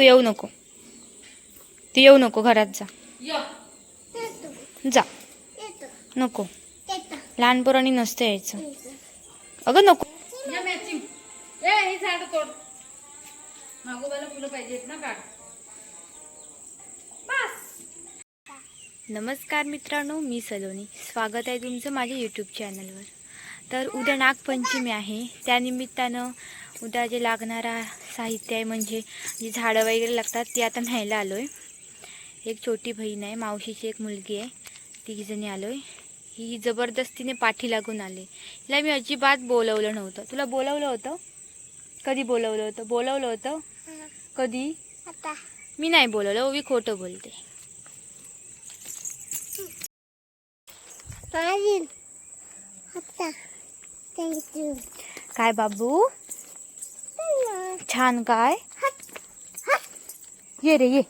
तू येऊ नको. तू येऊ नको घरात जा. जा. नको. लहान पोरांनी नसतं यायचं. अगं नको. नमस्कार मित्रांनो मी सलोनी. स्वागत आहे तुमचं माझ्या यूट्यूब चॅनलवर तर उद्या नागपंचमी आहे. त्यानिमित्तानं उद्या जे लागणारा साहित्य आहे म्हणजे जी झाडं वगैरे लागतात ती आता न्यायला आलो आहे एक छोटी बहीण आहे मावशीची एक मुलगी आहे तिघीजणी आलो आहे ही जबरदस्तीने पाठी लागून आले. हिला मी अजिबात बोलवलं नव्हतं. तुला बोलवलं होतं? कधी बोलवलं होतं? बोलवलं होतं? कधी? मी नाही बोलवलं ओवी खोटं बोलते. काय बाबू? छान काय? ये रे ये.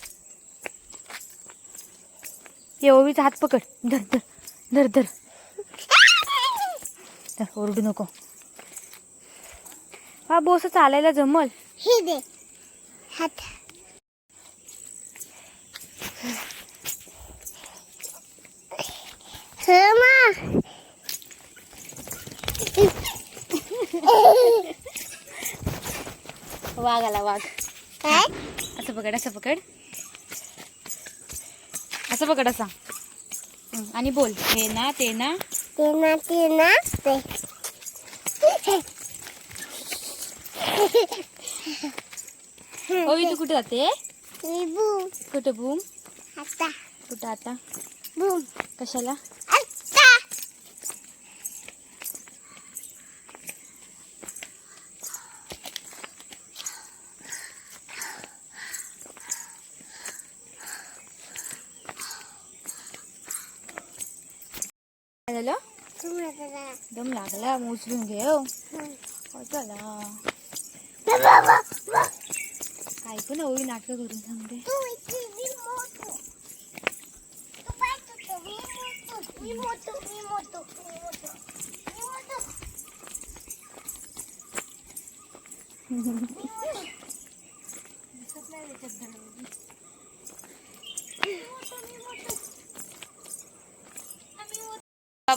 ये ओवीचा हात पकड. धर धर धर धर. ओरडू नको. हा बोस चालायला जमल. हे दे. हात. वाघ आला वाघ. काय? असं पकड असं पकड. असं पकड असा. आणि बोल. हे ना ते ना. ते ना ते ना ते. ओवी तू कुठे जाते? कुठे बूम आता. कुठं आता? बूम कशाला आता काय झालं तुम्हाला दम लागला मग उचलून घे हो हो, चला काय पण ओवी नाटक करून सांगते तू इथे मी मोठो तू पाहतो तो मी मोठो मी मोठो मी मोठो मी मोठो मी मोठो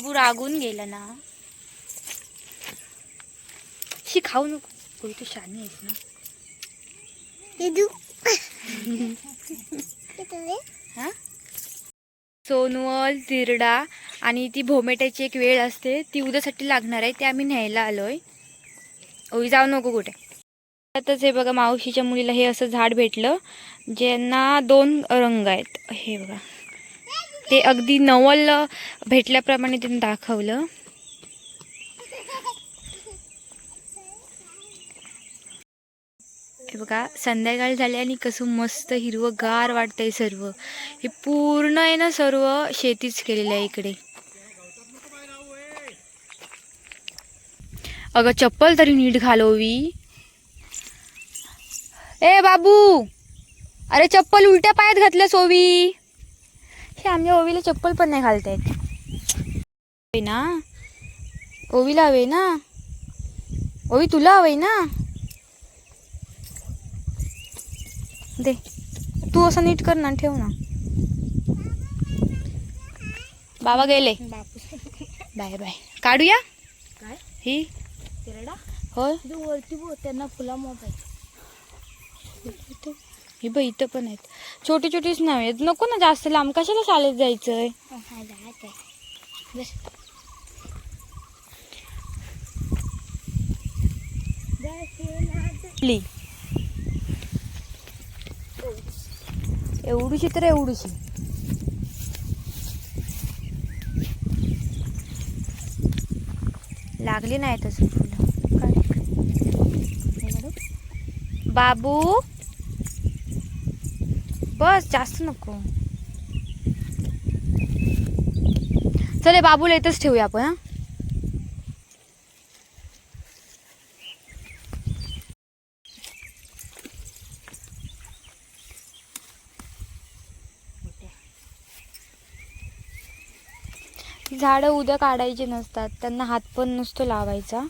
बाबू रागून गेला ना. शी खाऊ नको. तू शानी आहेस ना. हा सोनवल तिरडा आणि ती भोमेट्याची एक वेळ असते. ती उद्यासाठी लागणार आहे ते आम्ही न्यायला आलोय. ओवी जाऊ नको कुठे. त्यातच हे बघा मावशीच्या मुलीला हे असं झाड भेटलं. ज्यांना दोन रंग आहेत. हे बघा. ते अगदी नवल भेटल्याप्रमाणे त्यांनी दाखवलं. हे बघा संध्याकाळ झाली आणि कसं मस्त हिरवंगार वाटतंय सर्व. हे पूर्ण आहे ना सर्व शेतीच केलेलं आहे इकडे. अगं चप्पल तरी नीट घालवी ए बाबू! अरे चप्पल उलट्या पायात घातल्यास ओवी हे आमच्या ओवीला चप्पल पण नाही घालतायत. हवे ना? ओवीला हवे ना? ओवी तुला हवे ना? दे. तू असं नीट कर ना ठेव ना. बाबा गेले. Bye bye. काढूया? काय? ही? बो त्यांना फुला मोबाईल हे बघ इथं पण आहेत. छोटी छोटीच नव्हे नको ना जास्त लांब. कशाला शाळेत जायचंय? एवढीशी तर एवढीशी. लागली नाही तसं फुलं बाबू? बस जास्त नको. चले बाबूला इथंच ठेवूया आपण हा. झाडं उद्या काढायची नसतात त्यांना हात पण नसतो लावायचा.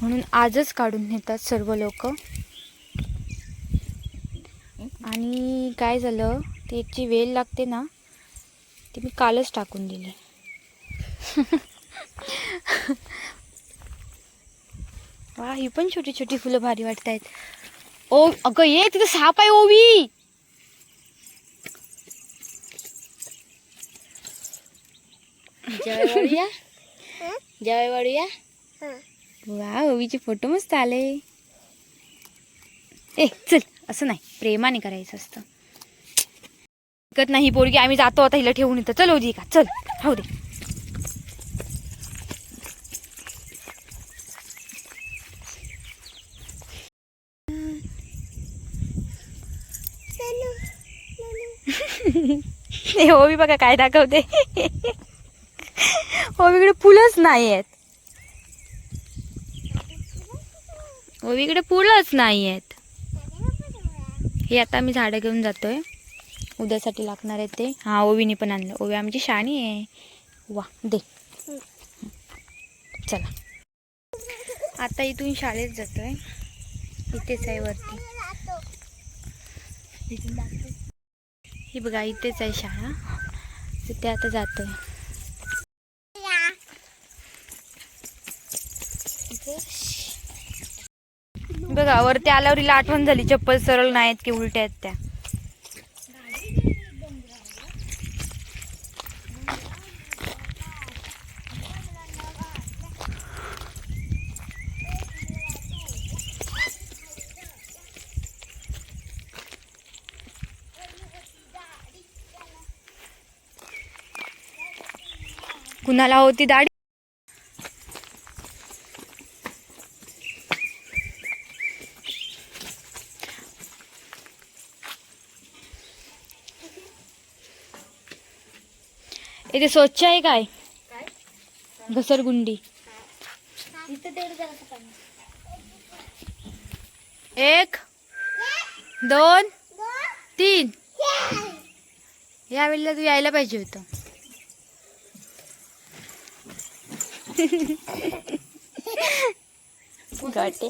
म्हणून आजच काढून नेतात सर्व लोक. आणि काय झालं ती वेल लागते ना ती मी कालच टाकून दिली. वा ही पण छोटी छोटी फुलं भारी वाटत आहेत ओ अगं ये तिथं साप आहे ओवी! जेवाय वाढूया? जेवाय वाढूया. वा ओवीचे फोटो मस्त आले. ए चल. असं नाही. प्रेमाने करायचं असतं. ऐकत नाही पोरगी आम्ही जातो आता हिला ठेवून येतं चल ओजी का? चल. हो दे. हो मी बघा काय दाखवते. ओवीकडे फुलंच नाही आहेत ओवीकडे फुलंच नाही आहेत हे आता आम्ही झाडं घेऊन जातोय. उद्यासाठी लागणार आहे ते. हा ओवीने पण आणलं. ओवी आमची शाणी आहे. वा दे. चला. आता इथून शाळेत जातोय. इथेच आहे वरती. ही बघा इथेच आहे शाळा. तिथे आता जातो आहे बघा वरती आल्यावर आठवण झाली चप्पल सरळ नाहीत की उलट्या आहेत त्या. कुणाला होती दाढी? इथे स्वच्छ आहे काय घसरगुंडी. एक दोन तीन. या वेळेला तू यायला पाहिजे होतं गाठी.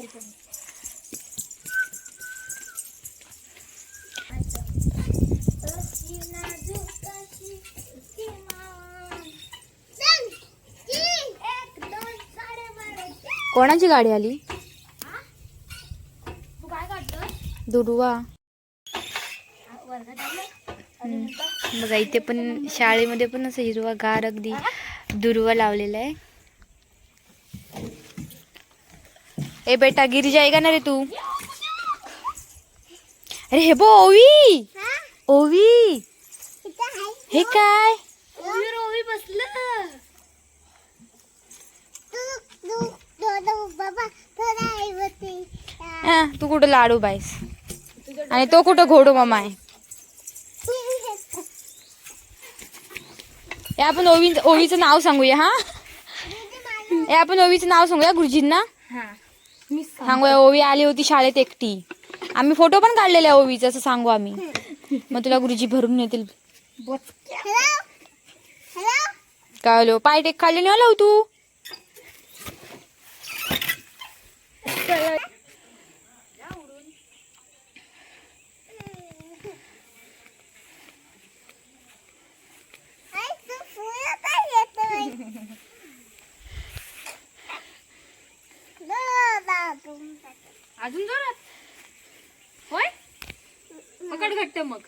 कोणाची गाडी आली. हम्म. बघा इथे पण शाळेमध्ये पण असं हिरवा गार अगदी दुर्वा लावलेला आहे ए बेटा गिरी आहे का ना रे तू अरे हे बो ओवी हा? ओवी. हे काय ओवी बसलं तू तू दोन बाबा थोडा आहे होती हा, तू कुठं लाडू बाईस? आणि तो कुठं घोडो मामा आहे? हे आपण ओवी ओवीचं नाव सांगूया हा? हे आपण ओवीचं नाव सांगूया गुरुजींना? सांगूया ओवी आली होती शाळेत एकटी. आम्ही फोटो पण काढलेले ओवीचं असं सांगू आम्ही. मग तुला गुरुजी भरून हॅलो काय पाय टेक खाल्ले नाही आलो तू आई तू फुलं काय येतोय दादा अजून जोरात? होय? पकड घट्ट मग.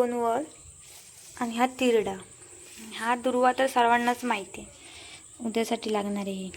वर आणि हा तिरडा. हा दुर्वा तर सर्वांनाच माहिती आहे. उद्यासाठी लागणार आहे